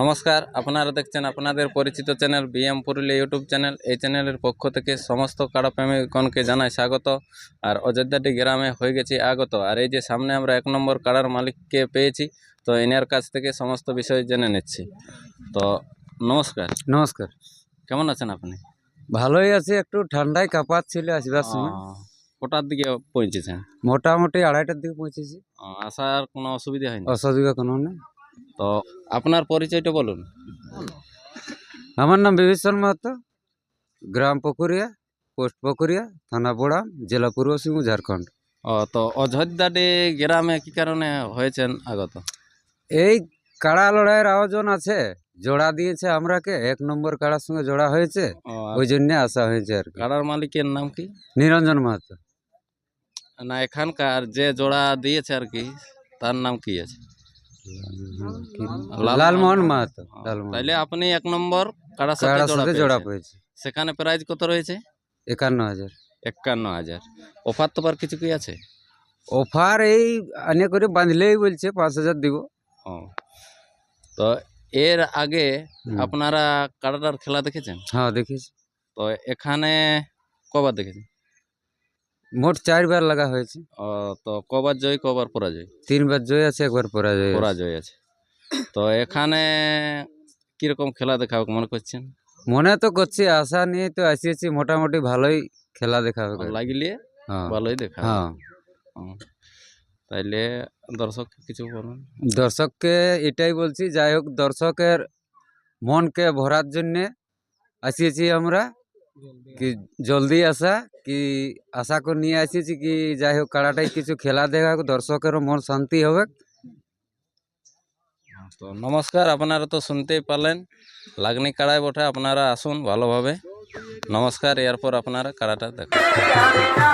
নমস্কার আপনারা দেখছেন আপনাদের পরিচিত channel BM Purulia YouTube channel. এই চ্যানেলের পক্ষ থেকে সমস্ত কাড়া প্রেমিকগণকে জানাই স্বাগত। আর অযোধ্যাটি গ্রামে হয়ে গেছি আগত। আর এই যে সামনে আমরা এক নম্বর কাড়ার মালিককে পেয়েছি তো এনার কাছ থেকে সমস্ত বিষয় জেনে নিচ্ছি। তো নমস্কার। নমস্কার। কেমন আছেন আপনি? ভালোই আছে একটু ঠান্ডায় কাঁপাচ্ছিল আসবার সময়। কটার দিকে পৌঁছেছেন? মোটামুটি আড়াইটার দিকে পৌঁছেছি। আসার কোনো অসুবিধা হয়নি? অসুবিধা কোনো নেই। তো আপনার পরিচয়টা বলুন। আমার নাম বিভীষণ মাহাতো গ্রাম পুকুরিয়া পোস্ট পুকুরিয়া থানা বোড়াম জেলা পূর্ব সিংহ ঝাড়খণ্ড। ও তো অযোধ্যাটি গ্রামে কি কারণে হয়েছেন আগত? এই কাড়া লড়াইয়ের আয়োজন আছে জোড়া দিয়েছে আমরাকে এক নম্বর কাড়ার সঙ্গে জোড়া হয়েছে ওই জন্য আসা হয়েছে আর কি। কাড়ার মালিকের নাম কি? নিরঞ্জন মাহাতো। না এখানকার যে জোড়া দিয়েছে আর কি তার নাম কি আছে? লালমোহন। লালমোহন। মাহাতো তাইলে আপনি এক নম্বর কাড়ার সাথে কাড়ার জোড়া সাথে জোড়া পেয়েছে। সেখানে প্রাইজ কত রয়েছে? একান্ন হাজার। একান্ন হাজার। অফার তো আর কিছু কি আছে? অফার এই আনে করে বাঁধলেই বলছে পাঁচ হাজার দিব। ও। তো এর আগে আপনারা কাড়াটার খেলা দেখেছেন? হ্যাঁ দেখেছি। তো এখানে কবার দেখেছেন? মোট চারবার লাগা হয়েছে। ও, তো কবার জয় কবার পরাজয়? তিনবার জয় আছে একবার পরাজয়। পরাজয় আছে। তো এখানে কীরকম খেলা দেখাবে মনে করছেন? মনে তো করছি আশা নিয়ে তো আসিয়েছি মোটামুটি ভালোই খেলা দেখাবে। লাগিলে হ্যাঁ। ভালোই দেখা হ্যাঁ। তাইলে দর্শক কিছু বলুন। দর্শককে এটাই বলছি যাই হোক দর্শকের মনকে ভরার জন্যে আসিয়েছি আমরা। কি জলদি আসা কি আশা করে নিয়ে আসিয়েছি কি যাই হোক কাড়াটাই কিছু খেলা দেখা হোক, দর্শকেরও মন শান্তি হবে তো নমস্কার আপনারা তো শুনতেই পারলেন লাগনি কাড়ায় বটে আপনারা আসুন ভালোভাবে নমস্কার এরপর আপনারা কাড়াটা দেখুন